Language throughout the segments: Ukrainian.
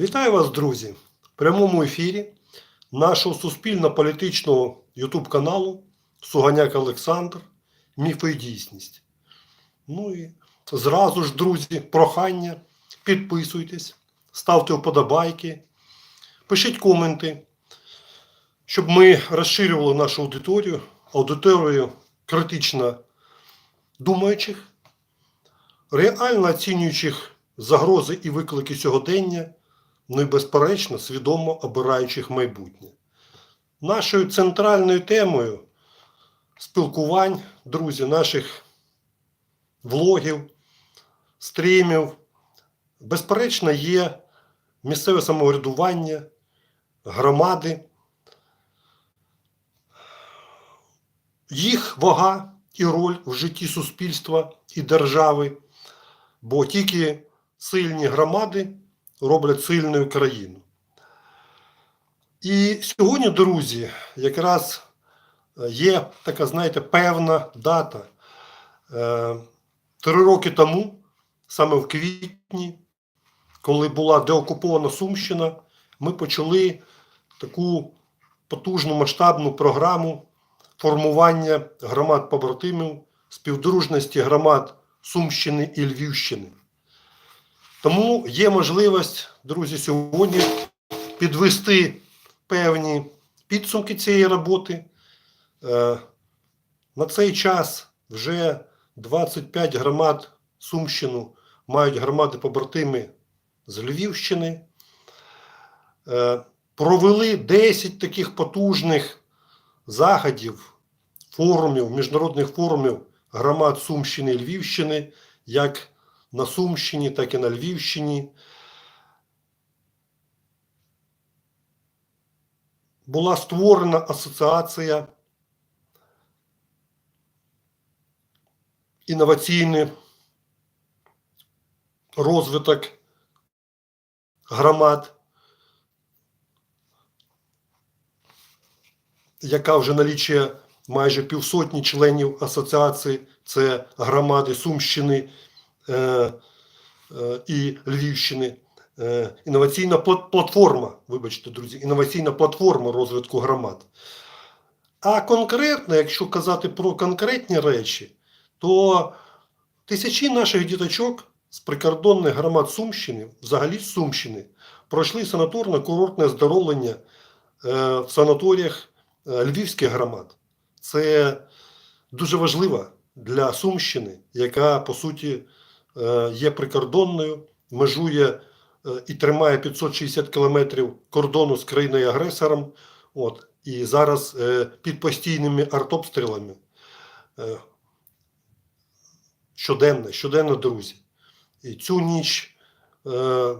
Вітаю вас, друзі! В прямому ефірі нашого суспільно-політичного YouTube каналу Суганяк Олександр Міфи і дійсність. Ну і зразу ж, друзі, прохання. Підписуйтесь, ставте вподобайки, пишіть коменти, щоб ми розширювали нашу аудиторію, аудиторію критично думаючих, реально оцінюючих загрози і виклики сьогодення ну і безперечно свідомо обираючих майбутнє. Нашою центральною темою спілкувань, друзі, наших влогів, стрімів, безперечно, є місцеве самоврядування, громади, їх вага і роль в житті суспільства і держави, бо тільки сильні громади роблять сильною країну. І сьогодні, друзі, якраз е, є така, знаєте, певна дата. Е, Три роки тому, саме в квітні, коли була деокупована Сумщина, ми почали таку потужну масштабну програму формування громад побратимів, співдружності громад Сумщини і Львівщини. Тому є можливість, друзі, сьогодні підвести певні підсумки цієї роботи. Е, На цей час вже 25 громад Сумщину мають громади побратими з Львівщини. Е, Провели 10 таких потужних заходів, форумів, міжнародних форумів громад Сумщини і Львівщини, як на Сумщині, так і на Львівщині. Була створена асоціація інноваційний розвиток громад, яка вже налічує майже півсотні членів асоціації, це громади Сумщини і Львівщини. Е, інноваційна платформа, вибачте, друзі, інноваційна платформа розвитку громад. А конкретно, якщо казати про конкретні речі, то тисячі наших діточок з прикордонних громад Сумщини, взагалі з Сумщини, пройшли санаторно-курортне оздоровлення е, в санаторіях е, львівських громад. Це дуже важливо для Сумщини, яка по суті е, є прикордонною, межує е, і тримає 560 кілометрів кордону з країною агресором. От, і зараз е, під постійними артобстрілами. Е, щоденно, щоденно, друзі. І цю ніч е,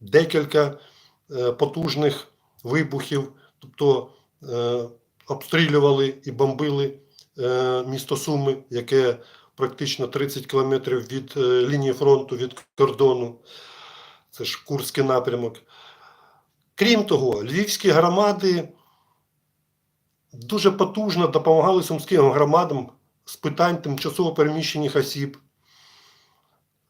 декілька е, потужних вибухів, тобто е, обстрілювали і бомбили е, місто Суми, яке практично 30 кілометрів від е, лінії фронту, від кордону. Це ж Курський напрямок. Крім того, львівські громади дуже потужно допомагали сумським громадам з питань тимчасово переміщених осіб.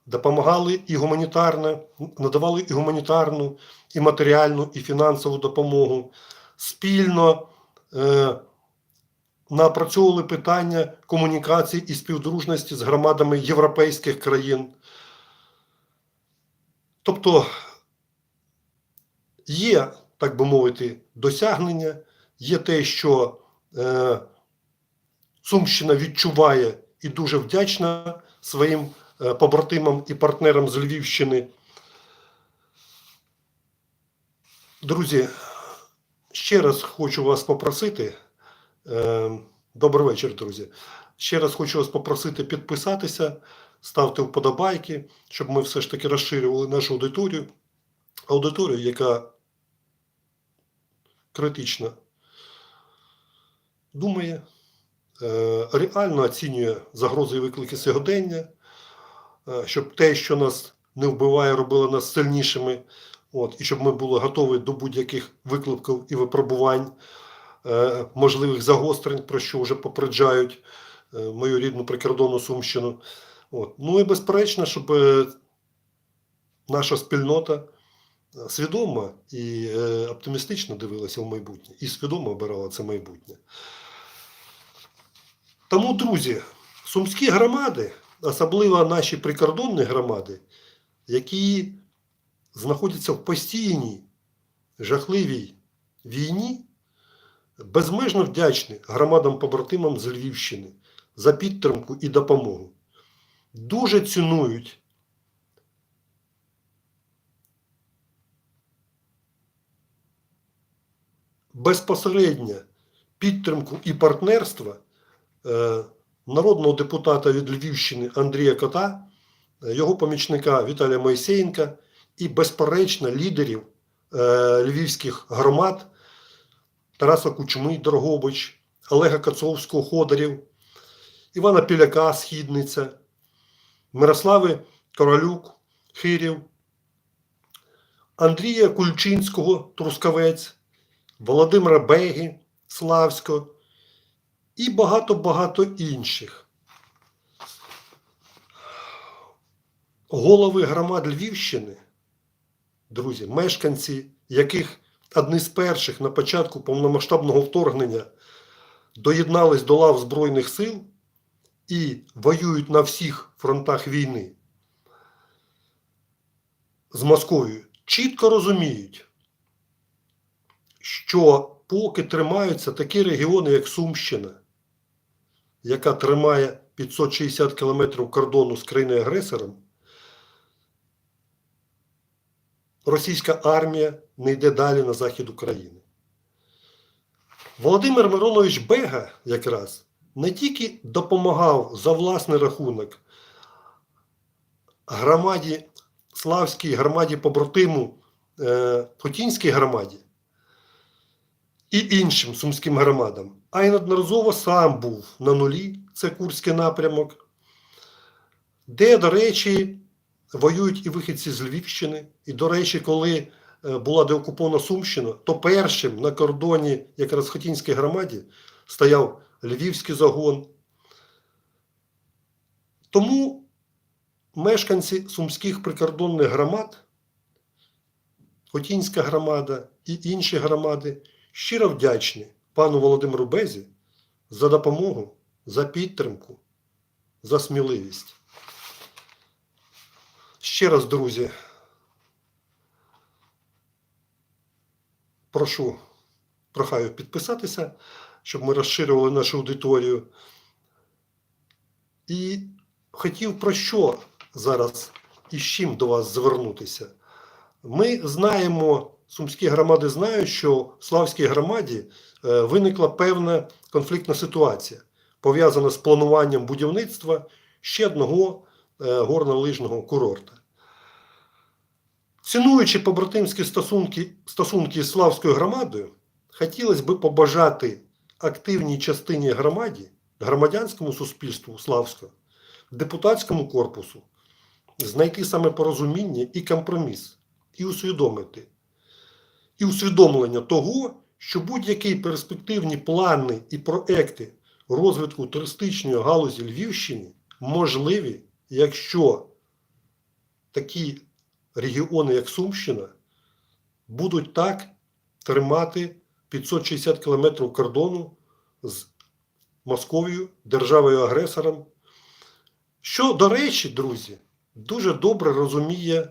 Допомагали і гуманітарно, надавали і гуманітарну, і матеріальну, і фінансову допомогу. Спільно е, напрацьовували питання комунікації і співдружності з громадами європейських країн. Тобто є, так би мовити, досягнення, є те, що е, Сумщина відчуває і дуже вдячна своїм е, побратимам і партнерам з Львівщини. Друзі, ще раз хочу вас попросити. Е, добрий вечір, друзі. Ще раз хочу вас попросити підписатися, ставте вподобайки, щоб ми все ж таки розширювали нашу аудиторію. Аудиторію, яка критично думає, е, реально оцінює загрози і виклики сьогодення, е, щоб те, що нас не вбиває, робило нас сильнішими, от, і щоб ми були готові до будь-яких викликів і випробувань, можливих загострень, про що вже попереджають е, мою рідну прикордонну Сумщину. От. Ну і безперечно, щоб е, наша спільнота е, свідомо і е, оптимістично дивилася в майбутнє, і свідомо обирала це майбутнє. Тому, друзі, сумські громади, особливо наші прикордонні громади, які знаходяться в постійній жахливій війні, безмежно вдячні громадам-побратимам з Львівщини за підтримку і допомогу. Дуже цінують безпосередньо підтримку і партнерство е, народного депутата від Львівщини Андрія Кота, е, його помічника Віталія Моїсеєнка і, безперечно, лідерів е, львівських громад Тараса Кучми, Дрогобич, Олега Кацовського, Ходорів, Івана Піляка, Східниця, Мирослави Королюк, Хирів, Андрія Кульчинського, Трускавець, Володимира Беги, Славського і багато-багато інших. Голови громад Львівщини, друзі, мешканці, яких одні з перших на початку повномасштабного вторгнення доєднались до лав Збройних сил і воюють на всіх фронтах війни. З Московією, чітко розуміють, що поки тримаються такі регіони, як Сумщина, яка тримає 560 кілометрів кордону з країною агресором, російська армія не йде далі на захід України. Володимир Миронович Бега якраз не тільки допомагав за власний рахунок громаді Славській громаді побратиму е, Хотінській громаді і іншим сумським громадам, а й неодноразово сам був на нулі, це Курський напрямок, де, до речі, воюють і вихідці з Львівщини. І, до речі, коли е, була деокупована Сумщина, то першим на кордоні якраз Хотінській громаді стояв Львівський загон. Тому мешканці сумських прикордонних громад, Хотінська громада і інші громади щиро вдячні пану Володимиру Безі за допомогу, за підтримку, за сміливість. Ще раз, друзі, прошу, прохаю підписатися, щоб ми розширювали нашу аудиторію. І хотів про що зараз і з чим до вас звернутися. Ми знаємо, сумські громади знають, що в Славській громаді е, виникла певна конфліктна ситуація, пов'язана з плануванням будівництва ще одного е, горно-лижного курорта. Цінуючи побратимські стосунки, стосунки з Славською громадою, хотілося б побажати активній частині громаді, громадянському суспільству Славського, депутатському корпусу знайти саме порозуміння і компроміс, і усвідомити, і усвідомлення того, що будь-які перспективні плани і проекти розвитку туристичної галузі Львівщини можливі, якщо такі регіони, як Сумщина, будуть так тримати 560 кілометрів кордону з Московією, державою-агресором. Що, до речі, друзі, дуже добре розуміє,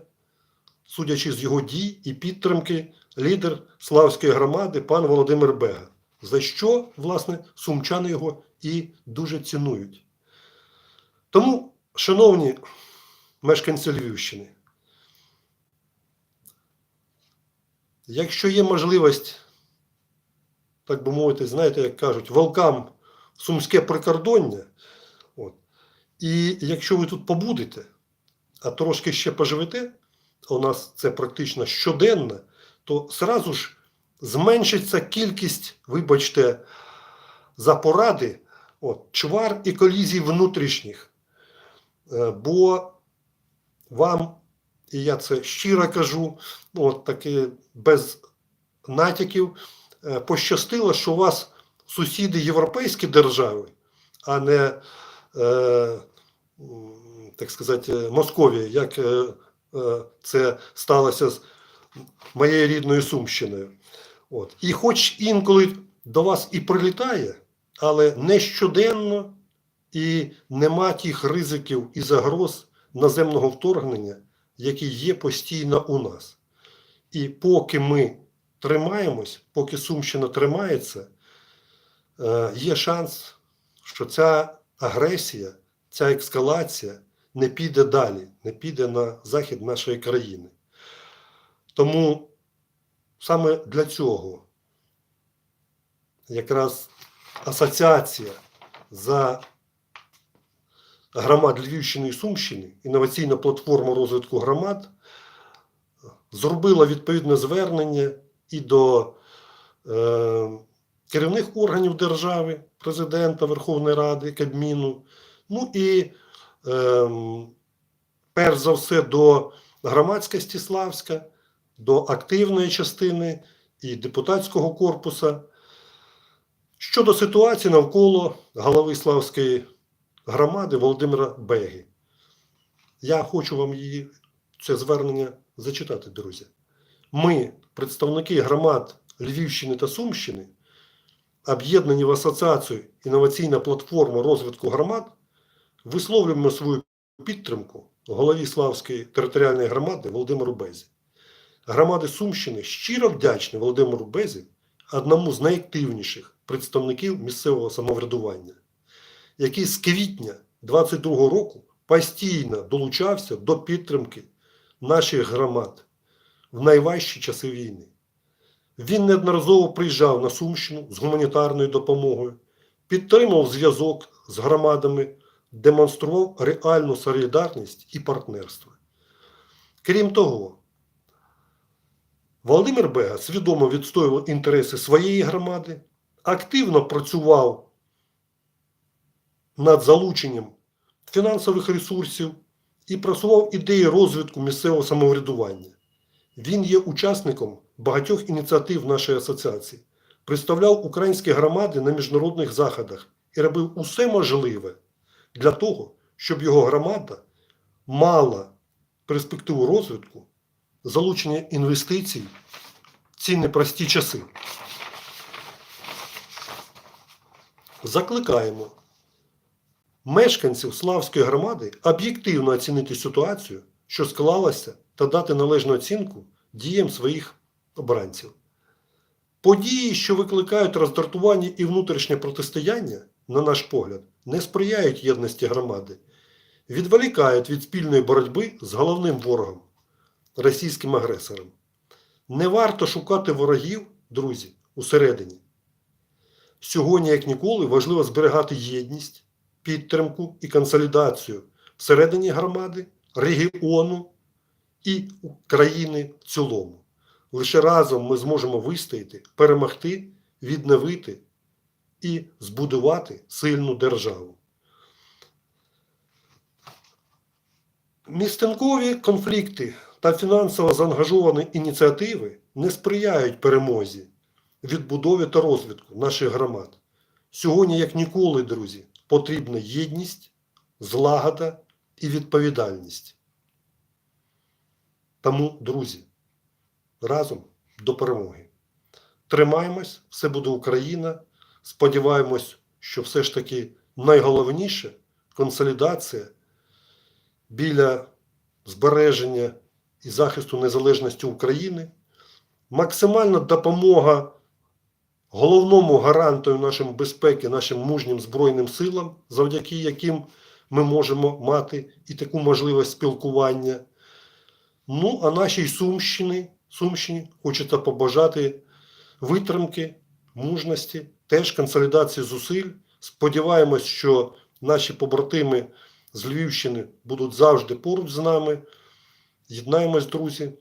судячи з його дій і підтримки, лідер Славської громади пан Володимир Бега, за що, власне, сумчани його і дуже цінують. Тому, шановні мешканці Львівщини, якщо є можливість, так би мовити, знаєте, як кажуть, волкам сумське прикордоння, от, і якщо ви тут побудете, а трошки ще поживете, у нас це практично щоденно, то зразу ж зменшиться кількість, вибачте, за поради, от, чвар і колізій внутрішніх. Е, Бо вам, і я це щиро кажу, от таки без натяків, е, пощастило, що у вас сусіди європейські держави, а не, е, так сказати, Московія, як е, е, це сталося з моєю рідною Сумщиною. От. І хоч інколи до вас і прилітає, але не щоденно і нема тих ризиків і загроз наземного вторгнення, які є постійно у нас. І поки ми тримаємось, поки Сумщина тримається, е, є шанс, що ця агресія, ця ескалація не піде далі, не піде на захід нашої країни. Тому саме для цього якраз асоціація за громад Львівщини і Сумщини, інноваційна платформа розвитку громад, зробила відповідне звернення і до е, керівних органів держави, президента Верховної Ради, Кабміну, ну і е, перш за все до громадськості Славська, до активної частини і депутатського корпуса. Щодо ситуації навколо голови Славської громади Володимира Беги. Я хочу вам її це звернення зачитати, друзі. Ми, представники громад Львівщини та Сумщини, об'єднані в асоціацію інноваційна платформа розвитку громад, висловлюємо свою підтримку голові Славської територіальної громади Володимиру Безі. Громади Сумщини щиро вдячні Володимиру Безі, одному з найактивніших представників місцевого самоврядування, який з квітня 22 року постійно долучався до підтримки наших громад в найважчі часи війни. Він неодноразово приїжджав на Сумщину з гуманітарною допомогою, підтримував зв'язок з громадами, демонстрував реальну солідарність і партнерство. Крім того, Володимир Бега свідомо відстоював інтереси своєї громади, активно працював над залученням фінансових ресурсів і просував ідеї розвитку місцевого самоврядування. Він є учасником багатьох ініціатив нашої асоціації, представляв українські громади на міжнародних заходах і робив усе можливе для того, щоб його громада мала перспективу розвитку, залучення інвестицій в ці непрості часи. Закликаємо мешканців Славської громади об'єктивно оцінити ситуацію, що склалася, та дати належну оцінку діям своїх обранців. Події, що викликають роздратування і внутрішнє протистояння, на наш погляд, не сприяють єдності громади, відволікають від спільної боротьби з головним ворогом російським агресором. Не варто шукати ворогів, друзі, усередині. Сьогодні, як ніколи, важливо зберігати єдність, підтримку і консолідацію всередині громади, регіону і країни в цілому. Лише разом ми зможемо вистояти, перемогти, відновити і збудувати сильну державу. Містинкові конфлікти та фінансово заангажовані ініціативи не сприяють перемозі, відбудові та розвитку наших громад. Сьогодні, як ніколи, друзі, потрібна єдність, злагода і відповідальність. Тому, друзі, разом до перемоги. Тримаємось, все буде Україна. Сподіваємось, що все ж таки найголовніше консолідація біля збереження і захисту незалежності України, максимальна допомога головному гарантою нашої безпеки, нашим мужнім Збройним силам, завдяки яким ми можемо мати і таку можливість спілкування. Ну, а нашій Сумщині, Сумщині хочеться побажати витримки, мужності, теж консолідації зусиль. Сподіваємось, що наші побратими з Львівщини будуть завжди поруч з нами. Єднаємось, друзі.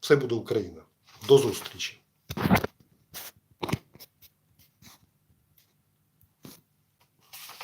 Все буде Україна. До зустрічі!